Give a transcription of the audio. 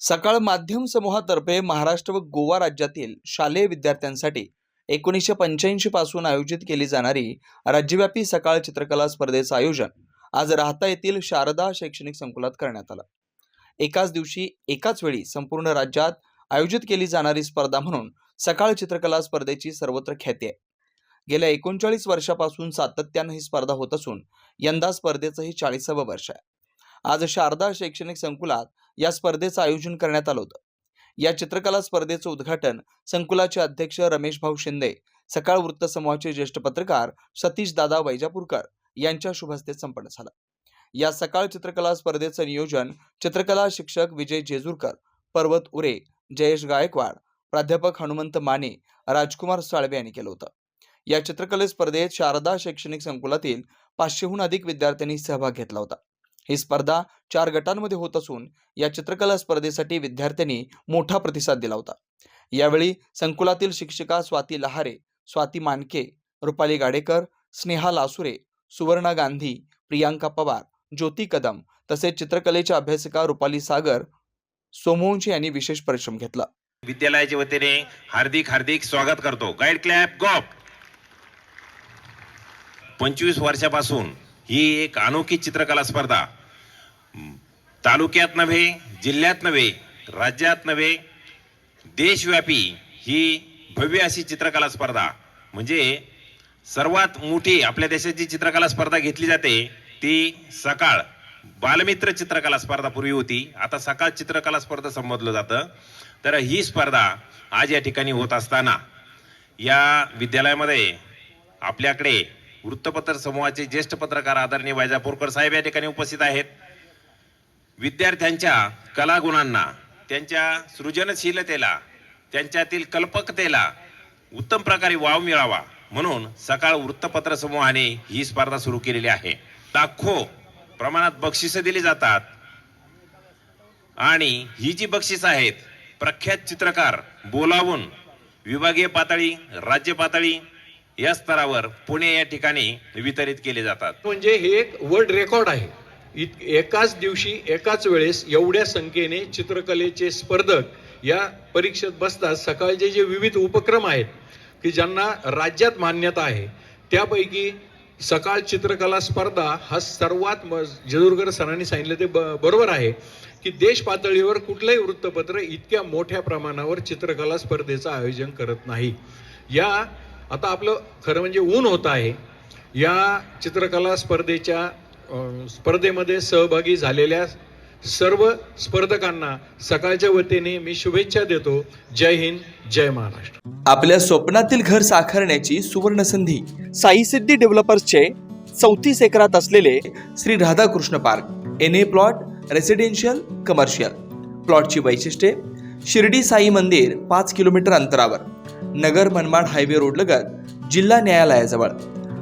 सकाळ माध्यम समूहातर्फे महाराष्ट्र व गोवा राज्यातील शालेय विद्यार्थ्यांसाठी एकोणीसशे पंच्याऐंशी पासून आयोजित केली जाणारी राज्यव्यापी सकाळ चित्रकला स्पर्धेचं आयोजन आज राहता येथील शारदा शैक्षणिक संकुलात करण्यात आलं. एकाच दिवशी एकाच वेळी संपूर्ण राज्यात आयोजित केली जाणारी स्पर्धा म्हणून सकाळ चित्रकला स्पर्धेची सर्वत्र ख्याती आहे. गेल्या एकोणचाळीस वर्षापासून सातत्यानं ही स्पर्धा होत असून यंदा स्पर्धेचं हे चाळीसावं वर्ष आहे. आज शारदा शैक्षणिक संकुलात या स्पर्धेचं आयोजन करण्यात आलं होतं. या चित्रकला स्पर्धेचं उद्घाटन संकुलाचे अध्यक्ष रमेश भाऊ शिंदे सकाळ वृत्त समूहाचे ज्येष्ठ पत्रकार सतीश दादा वैजापूरकर यांच्या शुभहस्ते संपन्न झालं. या सकाळ चित्रकला स्पर्धेचं नियोजन चित्रकला शिक्षक विजय जेजूरकर पर्वत उरे जयेश गायकवाड प्राध्यापक हनुमंत माने राजकुमार साळवे यांनी केलं होतं. या चित्रकले स्पर्धेत शारदा शैक्षणिक संकुलातील पाचशेहून अधिक विद्यार्थ्यांनी सहभाग घेतला होता. ही स्पर्धा चार गटांमध्ये होत असून या चित्रकला स्पर्धेसाठी विद्यार्थ्यांनी मोठा प्रतिसाद दिला होता. यावेळी संकुलातील शिक्षिका स्वाती लहारे स्वाती मानके रुपाली गाडेकर स्नेहा लासुरे सुवर्णा गांधी प्रियांका पवार ज्योती कदम तसेच चित्रकलेच्या अभ्यासिका रुपाली सागर सोमवंशी यांनी विशेष परिश्रम घेतला. विद्यालयाच्या वतीने हार्दिक हार्दिक स्वागत करतो. गाईड क्लॅप गॉप पंचवीस वर्षापासून ही एक अनोखी चित्रकला स्पर्धा तालुक्यात नव्हे जिल्ह्यात नव्हे राज्यात नव्हे देशव्यापी ही भव्य अशी चित्रकला स्पर्धा. म्हणजे सर्वात मोठी आपल्या देशात जी चित्रकला स्पर्धा घेतली जाते ती सकाळ बालमित्र चित्रकला स्पर्धा पूर्वी होती. आता सकाळ चित्रकला स्पर्धा संबोधलं जातं. तर ही स्पर्धा आज या ठिकाणी होत असताना या विद्यालयामध्ये आपल्याकडे वृत्तपत्र समूहाचे ज्येष्ठ पत्रकार आदरणीय वैजापूरकर साहेब या ठिकाणी उपस्थित आहेत. विद्यार्थ्यांच्या कलागुणांना त्यांच्या सृजनशीलतेला त्यांच्यातील कल्पकतेला उत्तम प्रकारे वाव मिळावा म्हणून सकाळ वृत्तपत्र समूहाने ही स्पर्धा सुरू केलेली आहे. लाखो प्रमाणात बक्षिसं दिली जातात. आणि ही जी बक्षिस आहेत प्रख्यात चित्रकार बोलावून विभागीय पातळी राज्य पातळी या स्तरावर पुणे या ठिकाणी वितरित केले जातात. म्हणजे हे एक वर्ल्ड रेकॉर्ड आहे. इत एकाच दिवशी एकाच वेळेस एवढ्या संख्येने चित्रकलेचे स्पर्धक या परीक्षेत बसतात. सकाळचे जे विविध उपक्रम आहेत की ज्यांना राज्यात मान्यता आहे त्यापैकी सकाळ चित्रकला स्पर्धा हा सर्वात म जदुरकर सरांनी सांगितलं ते ब बरोबर आहे की देश पातळीवर कुठलंही वृत्तपत्र इतक्या मोठ्या प्रमाणावर चित्रकला स्पर्धेचं आयोजन करत नाही. या आता आपलं खरं म्हणजे ऊन होत आहे. या चित्रकला स्पर्धेच्या स्पर्धेमध्ये सहभागी झालेल्या सर्व स्पर्धकांना सकाळच्या वतीने मी शुभेच्छा देतो. जय हिंद जय महाराष्ट्र. आपल्या स्वप्नातील घर साकारण्याची सुवर्ण संधी साई सिद्धी डेव्हलपर्सचे चौतीस एकरात असलेले Shri Radhakrishna park N A plot residential commercial प्लॉटची वैशिष्ट्ये शिर्डी साई मंदिर पाच किलोमीटर अंतरावर नगर मनमाड हायवे रोडलगत जिल्हा न्यायालयाजवळ.